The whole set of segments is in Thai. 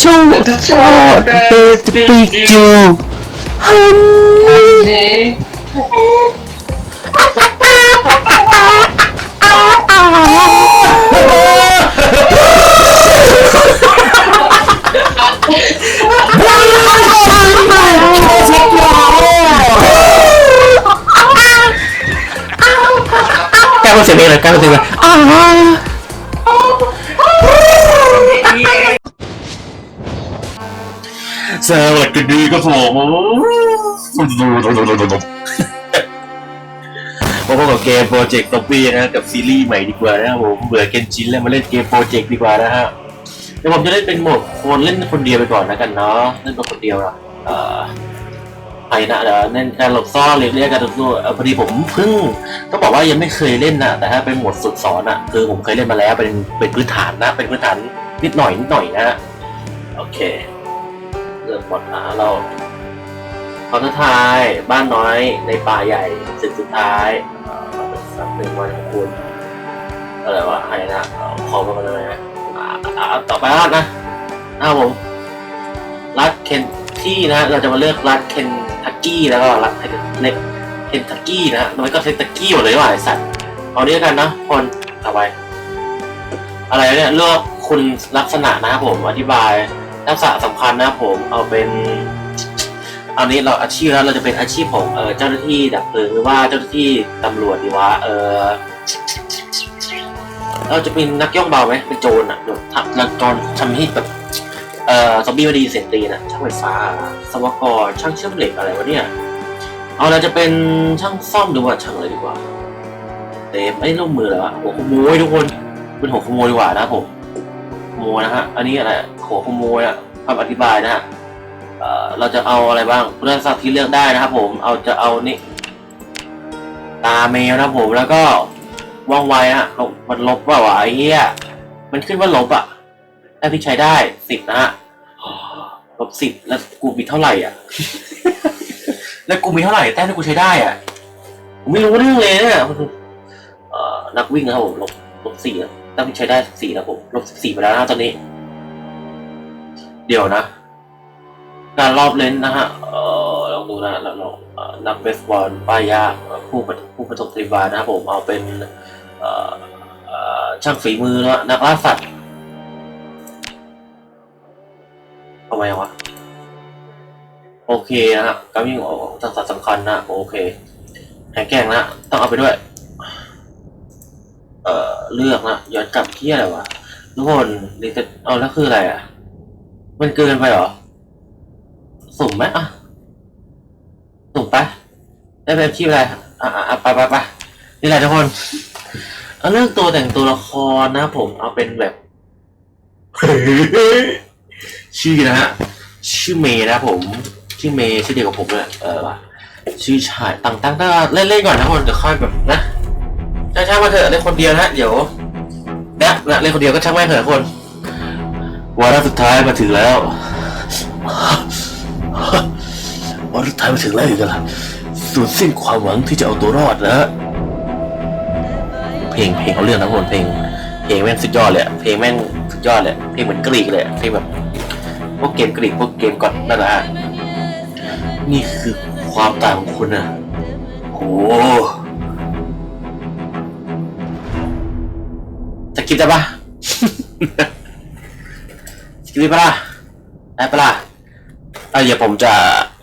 ชูชอดเบสปีจูฮันนี่ สียงเองเลยกล้าพูดเสียงเลยอ่าสวัสดีครับผมาพบกับเกมโปรเจกต์ตอปี้นะกับซีรีส์ใหม่ดีกว่านะครับผมเบื่อเกนจินแล้วมาเล่นเกมโปรเจกต์ดีกว่านะฮะเดี๋ยวผมจะเล่นเป็นโหมดคนเล่นคนเดียวไปก่อนนะกันเนาะเล่นตัวคนเดียวอะเอ่อไปนะเดี๋ยวเล่นการหลบซ่อนเรียกเรียกการหลบซ่อนเอ่อพอดีผมเพิ่งก็บอกว่ายังไม่เคยเล่นนะแต่ถ้าเป็นโหมดฝึกสอนอะคือผมเคยเล่นมาแล้วเป็นเป็นพื้นฐานนะ เป็นพื้นฐานนิดหน่อยนิดหน่อยนะฮะโอเค เริ่มหมดอะเราตอนสุดท้ายบ้านน้อยในป่าใหญ่สุดสุดท้ายอ่อสักหนึ่งวันของคุณอะไรวะใครนะขอมาเลยนะอ่าอ่าต่อไปแล้วนะอ้าวผมรัฐเคนที่นะเราจะมาเลือกรัฐเคนทักกี้แล้วก็รัฐเน็กเคนทักกี้นะน้อยก็เคนทักกี้หมดเลยว่ะไอสัตว์เอาเนี้กันนะคนต่อไปอะไรเนี่ยเลือกคุณลักษณะนะครับผมอธิบาย ลักษะสำคัญนะผมเอาเป็นอันนี้เราอาชีพแล้วเราจะเป็นอาชีพของเออเจ้าหน้าที่ดับเพลิงหรือว่าเจ้าหน้าที่ตำรวจดีวะเออเราจะเป็นนักย่องเบาไหมเป็นโจรอะเดี๋ยวทำนักจรทำให้แบบเอ่อซอมบี้มาดีเสียงตีนอะช่างไฟฟ้า สวกรช่างเชื่อมเหล็กอะไรวะเนี่ยเอาเราจะเป็นช่างซ่อมหรือว่าช่างอะไรดีกว่าเต็มไอ้ร่มมือเหรอหัวขโมยทุกคนเป็นหัวขโมยดีกว่านะผม โมนะฮะ อันนี้อะไรหัวขโมยอะคำอธิบายนะฮะเอ่อเราจะเอาอะไรบ้างคุณสมบัติที่เลือกได้นะครับผม เอาจะเอานี่ ตาแมวนะผม แล้วก็ว่องไวฮะลบมันลบว่าวะไอ้เหี้ย มันขึ้นว่าลบอะแต้มที่ใช้ได้สิบนะฮะลบสิบแล้วกูมีเท่าไหร่อะ แล้วกูมีเท่าไหร่แต้มที่กูใช้ได้อะ ผมไม่รู้เรื่องเลยเนี่ยเอ่อนักวิ่งนะครับผมลบลบสี่นะ ต้มที่ใช้ได้สี่นะผมลบสิบสี่ไปแล้วนะตอนนี้ เดี๋ยวนะ การรอบเลนนะฮะเออลองดูนะเราลองเอ่อนักเบสบอลป้ายยาผู้ผู้ประสบปฏิบัตินะครับผมเอาเป็นช่างฝีมือนะนักล่าสัตว์ทำไมวะโอเคนะฮะการวิ่งออกทักษะสำคัญนะ โอเคแข็งแกร่งนะ ต้องเอาไปด้วย เอ่อเลือกนะย้อนกลับที่อะไรวะทุกคนนี่จะเอาแล้วคืออะไรอะ มันเกินไปหรอสุ่มไหมอะสุ่มไปได้เป็นที่อะไรอะอะไปไปไปนี่แหละทุกคน เอาเรื่องตัวแต่งตัวละครนะผมเอาเป็นแบบ ชื่อนะฮะชื่อเมย์นะผมชื่อเมย์ชื่อเดียวกับผมเลยเออว่ะชื่อชายต่างตั้งตั้งเล่นเล่นๆก่อนนะคนเดี๋ยวค่อยแบบนะ ช่างๆมาเถอะเล่นคนเดียวนะเดี๋ยวนะนะเล่นคนเดียวก็ช่างไม่เถอะคนวาระสุดท้ายมาถึงแล้ววาระสุดท้ายมาถึงแล้วอีกแล้วสูญสิ้นความหวังที่จะเอาตัวรอดนะเพลงเพลงเขาเรื่องนะคนเพลงเพลงแม่งสุดยอดเลยเพลงแม่งสุดยอดเลยเพลงเหมือนกรีกเลยเพลงแบบพวกเกมกรีกพวกเกมก่อนนั่นแหละนี่คือความต่างของคุณนะโห คิดได้ปะคิดได้ปะล่ะได้ปะล่ะเออเดี๋ยวผมจะ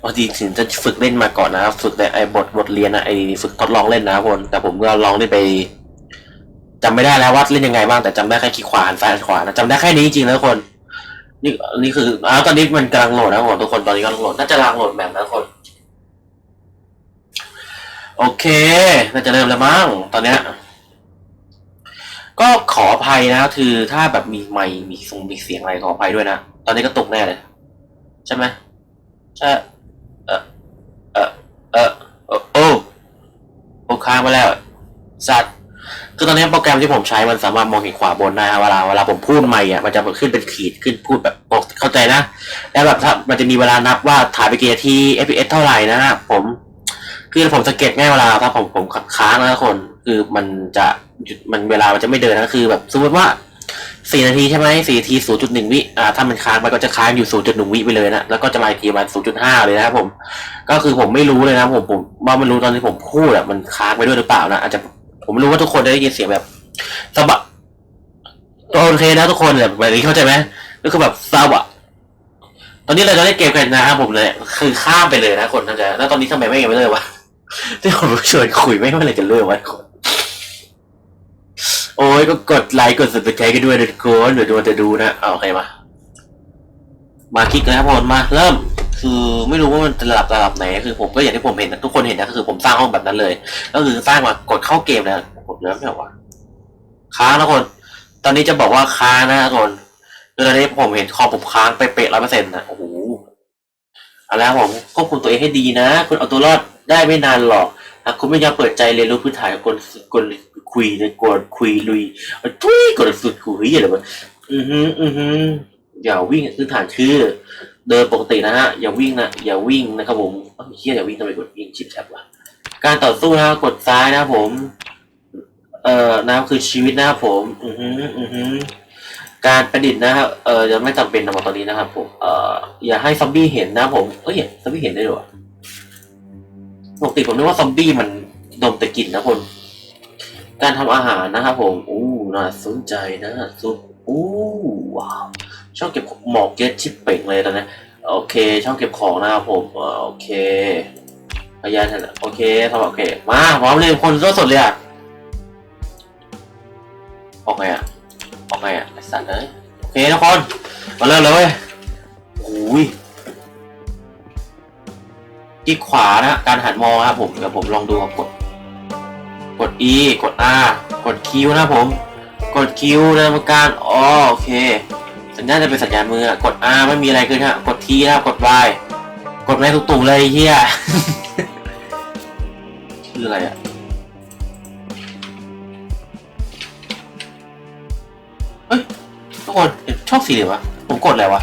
พอดีถึงจะฝึกเล่นมาก่อนนะครับฝึกในไอ้บทบทเรียนนะไอ้ฝึกทดลองเล่นนะครับคนแต่ผมก็ลองได้ไปจำไม่ได้แล้วว่าเล่นยังไงบ้างแต่จำได้แค่คลิกขวาหันซ้ายหันขวานะจำได้แค่นี้จริงๆนะทุกคน นี่นี่คืออ้าวตอนนี้มันกำลังโหลดนะครับผมทุกคนตอนนี้กำลังโหลดน่าจะกำลังโหลดแบบนะทุกคน โอเค น่าจะเริ่มแล้วมั้งตอนเนี้ย ก็ขออภัยนะคือถ้าแบบมีไมค์มีทรงมีเสียงอะไรขออภัยด้วยนะ ตอนนี้ก็ตกแน่เลย ใช่ไหมใช่เออเออเออโอ้โอ้ค้างมาแล้วสัตว์คือตอนนี้โปรแกรมที่ผมใช้มันสามารถมองเห็นขวาบนได้เวลาเวลาผมพูดใหม่อะมันจะขึ้นเป็นขีดขึ้นพูดแบบบอกเข้าใจนะ แล้วแบบถ้ามันจะมีเวลานับว่าถ่ายไปกี่นาที fps เท่าไหร่นะฮะผม คือผมสังเกตง่ายเวลาถ้าผมผมค้างนะทุกคน คือมันจะ หยุดมันเวลามันจะไม่เดินนะคือแบบสมมติว่าสี่นาทีใช่ไหมสี่นาทีศูนย์จุดหนึ่งวิอ่าถ้ามันค้างมันก็จะค้างอยู่ศูนย์จุดหนึ่งวิไปเลยนะแล้วก็จะมาอีกทีมาศูนย์จุดห้าเลยนะครับผม ก็คือผมไม่รู้เลยนะผมผมว่ามันรู้ตอนที่ผมพูดอะมันค้างไปด้วยหรือเปล่านะอาจจะผมรู้ว่าทุกคนได้ยินเสียงแบบสะบัดโอเคนะทุกคนแบบแบบนี้เข้าใจไหมก็คือแบบสะบัดตอนนี้เราจะเล่นเกมกันนะครับผมเลยคือข้ามไปเลยนะคนน่าจแล้วตอนนี้ทำไมไม่ยังไม่เลิกวะที่ผมชวนคุยไม่เมื่อไหรจะเลิกวะคน โอ้ยก็กดไลค์กด subscribe กันด้วยนะทุกคนเดี๋ยวดูจะดูนะเอาโอเคมา มาคลิกนะครับผมมาเริ่ม คือไม่รู้ว่ามันจะระดับระดับไหนคือผมก็อย่างที่ผมเห็นนะทุกคนเห็นนะคือผมสร้างห้องแบบนั้นเลย ก็คือสร้างมากดเข้าเกมนะกดเริ่มไม่เหรอวะค้างนะคน ตอนนี้จะบอกว่าค้างนะทุกคนคือตอนนี้ผมเห็นคอผมค้างไปเป๊ะร้อยเปอร์เซ็นต์นะโอ้โหเอาแล้วผมควบคุมตัวเองให้ดีนะ คุณเอาตัวรอดได้ไม่นานหรอก หากคุณไม่ยอมเปิดใจเรียนรู้พื้นฐานของคนคนคุยเลยกดคุยลุยเอทุยกดสุดคุยอะไรแบบอือฮึอือฮึอย่าวิ่งพื้นฐานคือ เดินปกตินะฮะอย่าวิ่งนะอย่าวิ่งนะครับผมเอ้าเฮียอย่าวิ่งทำไมกดวิ่งชิปแท็บวะการต่อสู้นะกดซ้ายนะผม เอ่อนะครับคือชีวิตนะครับผม อือฮึอือฮึการประดิษฐ์นะครับเอ่อจะไม่จำเป็นนะตอนนี้นะครับผม เอ่ออย่าให้ซอมบี้เห็นนะผมเอ้ยซอมบี้เห็นได้ด้วยวะ ปกติผมนึกว่าซอมบี้มันดมแต่กลิ่นนะคน การทำอาหารนะครับผมอู้น่าสนใจนะซุปอู้ว้าวช่องเก็บหมอกเก็ตชิปเป่งเลยตอนนี้โอเค ช่องเก็บของนะครับผมโอเคพยานทันโอเคทำโอเคมาพร้อมเลยคนสดเลยอะออกไงอะออกไงอะไอสัตว์เลยโอเคทุกคนมาเริ่มเลยเว้ย ที่ขวานะการหันมองนะครับผมเดี๋ยวผมลองดูครับกด กด E กด R กด Q นะผม กด Q นะกรรมการอ๋อโอเคสัญญาณจะเป็นสัญญาณมืออะกด R ไม่มีอะไรเกินฮะกด T นะครับกด Y กดแม่ทุกตุ่มเลยเฮียชื่ออะไรอะเฮ้ยทุกคนเห็นชอบสีเหลืองวะผมกดอะไรวะ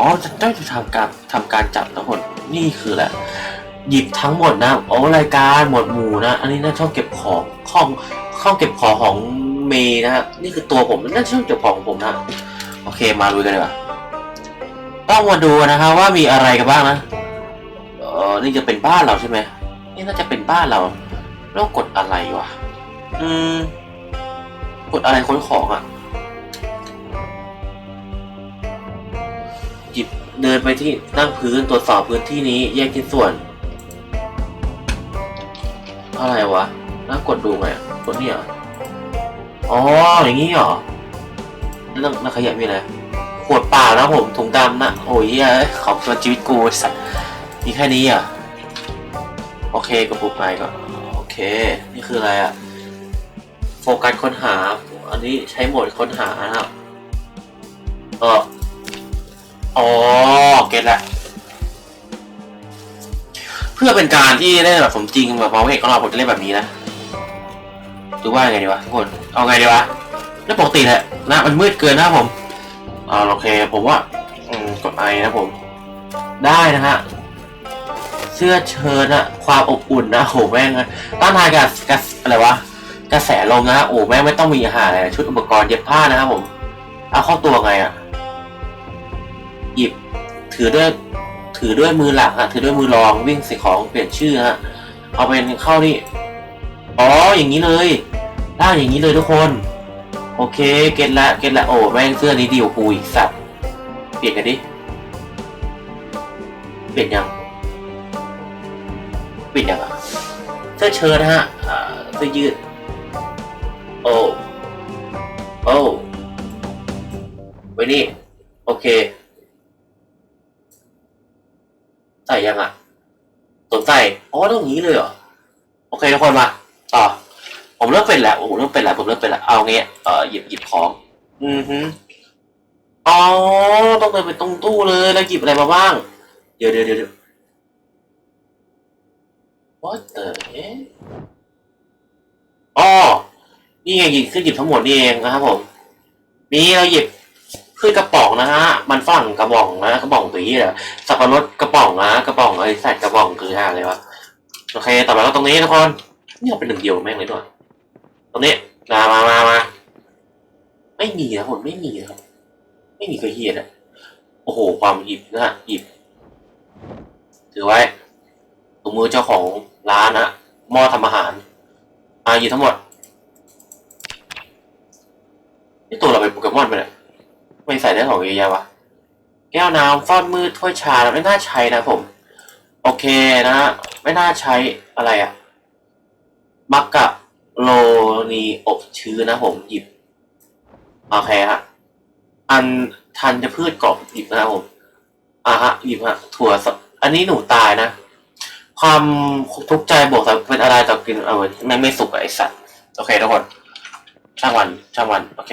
อ๋อจะได้จะทำการทำการจับทั้งหมดนี่คือแหละ หยิบทั้งหมดนะโอ้รายการหมวดหมู่นะ อันนี้น่าชองเก็บของห้องห้องเก็บของของเมย์นะฮะนี่คือตัวผมน่าชองเก็บของของผมนะโอเคมาลุยกันเลยว่ะต้องมาดูนะครับว่ามีอะไรกันบ้างนะเออนี่จะเป็นบ้านเราใช่ไหมนี่น่าจะเป็นบ้านเราแล้วกดอะไรวะอืมกดอะไรค้นของอะ เดินไปที่นั่งพื้นตรวจสอบพื้นที่นี้แยกชิ้นส่วน อะไรวะแล้วกดดูไงอะกดนี่เหรออ๋ออย่างนี้เหรอแล้วแล้วขยะมีอะไรขวดเปล่านะผมถุงดำนะโอ้ยเหี้ยขอบตัวชีวิตกูสัตว์มีแค่นี้อะโอเคกดปุ๊บไปก็โอเค นี่คืออะไรอะโฟกัสค้นหา อันนี้ใช้โหมดค้นหานะครับเออ อ๋อเก็ตละเพื่อเป็นการที่เล่นแบบสมจริงแบบมองเห็นของเราผมจะเล่นแบบนี้นะหรือว่าไงดีวะทุกคนเอาไงดีวะแล้วปกติแหละนะมันมืดเกินนะผมอ่าโอเคผมว่าอืมกดไอนะผม ได้นะฮะเสื้อเชิ้ตอะความอบอุ่นนะโหแม่งต้านทานกับกับอะไรวะกระแสลมนะฮะโอ้แม่งไม่ต้องมีอาหารอะไรชุดอุปกรณ์เย็บผ้านะครับผมเอาเข้าตัวไงอะ หยิบ ถือด้วยถือด้วยมือหลักฮะถือด้วยมือรองวิ่งใส่ของเปลี่ยนชื่อฮะเอาเป็นเข้านี่อ๋ออย่างนี้เลยได้อย่างนี้เลยทุกคน โอเคเก็ตละเก็ตละโอ้แม่งเสื้อนี้ดีกว่ากูอีกสัตว์เปลี่ยนกันดิเปลี่ยนยังเปลี่ยนยังอะเสื้อเชิ้ตฮะอ่าเสื้อยืดโอ้โอ้ไว้นี่โอเค ใส่ ยังอะสวมใส่อ๋อต้องอย่างนี้เลยเหรอโอเคทุกคนมาต่อผมเริ่มเป็นแล้วโอ้โหเริ่มเป็นแล้วผมเริ่มเป็นแล้วเอางี้เอ่อหยิบหยิบของ อือฮึอ๋อต้องเดินไปตรงตู้เลยแล้วหยิบอะไรมาบ้าง เดี๋ยวเดี๋ยวเดี๋ยวเดี๋ยว What the heck อ๋อนี่ไงหยิบขึ้นหยิบทั้งหมดนี่เองนะครับผม นี่เราหยิบ คือกระป๋องนะฮะ มันฝรั่งกระป๋องนะกระป๋องตัวนี้แหละสับปะรดกระป๋องนะกระป๋องไอ้สัตว์กระป๋องคืออะไรวะโอเคต่อไปก็ตรงนี้ทุกคนนี่เราเป็นหนึ่งเดียวแม่งเลยด้วยตรงนี้มามามามาไม่มีนะคนไม่มีนะครับไม่มีเคยเฮียนะโอ้โห ความหยิบนะฮะหยิบถือไว้ถุงมือเจ้าของร้านนะหม้อทำอาหารอาหยิบทั้งหมดนี่ตัวเราเป็นโปเกมอนไปเลย ไม่ใส่ได้ของเยอะแยะวะแก้วน้ำฟอนมือถ้วยชาไม่น่าใช้นะผม โอเคนะไม่น่าใช้อะไรอะมักกะโรนีอบชื้นนะผมหยิบโอเคฮะอันทันจะพืชกรอบหยิบนะผมอ่าฮะหยิบฮะถั่วสอันนี้หนูตายนะ ความทุกข์ใจบวกกับเป็นอะไรต่อกินเอาไว้ไม่ไม่สุกไอสัตว์โอเคทุกคนช่างวันช่างวัน โอเค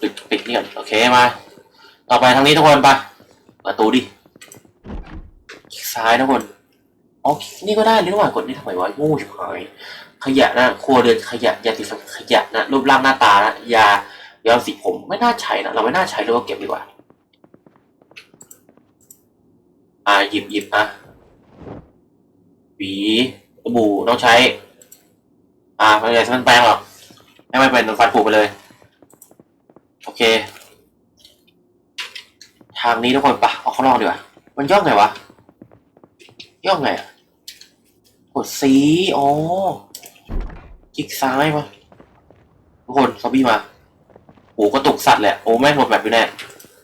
ปิดปิดนี่ก่อนโอเคมา ต่อไปทางนี้ทุกคนไปประตูดิคลิกซ้ายทุกคนอ๋อคลิกนี่ก็ได้นี่ระหว่างกดนี่ทำไมวะง่ชิบหายขยะนะครัวเรือนขยะยาติดฟันขยะนะรูปร่างหน้าตานะยาย้อมสีผมไม่น่าใช้นะเราไม่น่าใช้เลยว่าเก็บดีกว่า อ่าหยิบหยิบอะหวีสบู่ต้องใช้ อ่าไม่ใช่มันแปลงหรอกให้มันเป็นฟันผุไปเลย โอเค ทางนี้ทุกคนปะเอาข้างนอกดีกว่า มันย่องไงวะ ย่องไงอะกดสีอ๋อคลิกซ้ายมาทุกคนซอมบี้มาโอ้ก็ตกสัตว์แหละ โอ้แม่งหมดแบบอยู่แน่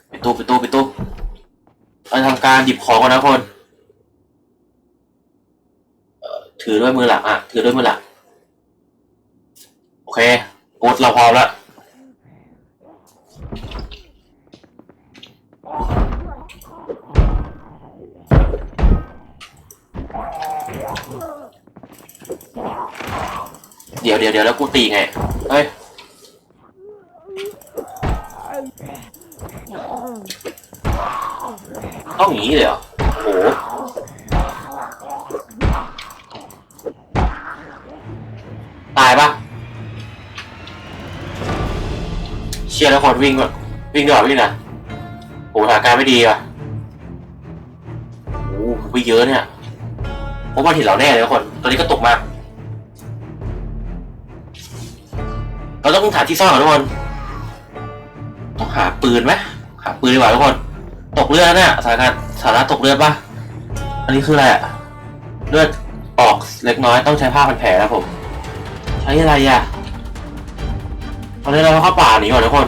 ไปตู้ไปตู้ไปตู้เราทำการหยิบของก่อนนะคนเอ่อถือด้วยมือหลักอะ ถือด้วยมือหลักโอเคโอ๊ตเราพร้อมแล้ว เดี๋ยวเดี๋ยวเดี๋ยวแล้วกูตีไง เฮ้ย ต้องอย่างนี้เลยเหรอโอ้โหตายปะเชียร์แล้วคนวิ่งก่อนวิ่งดีกว่าวิ่งนะโอ้โหสถานการณ์ไม่ดีว่ะโอ้โหวิ่งเยอะเนี่ย ผมว่าถิ่นเราแน่เลยทุกคนตอนนี้ก็ตกมาก เราต้องหาที่ซ่อนก่อนทุกคน ต้องหาปืนไหมหาปืนดีกว่าทุกคน ตกเลือดนี่ยสถานการณ์สถานะตกเลือดปะอันนี้คืออะไรอะเลือดออกเล็กน้อยต้องใช้ผ้าพันแผลแล้วผมใช้อะไรอะตอนนี้เราเข้าป่าหนีก่อนทุกคน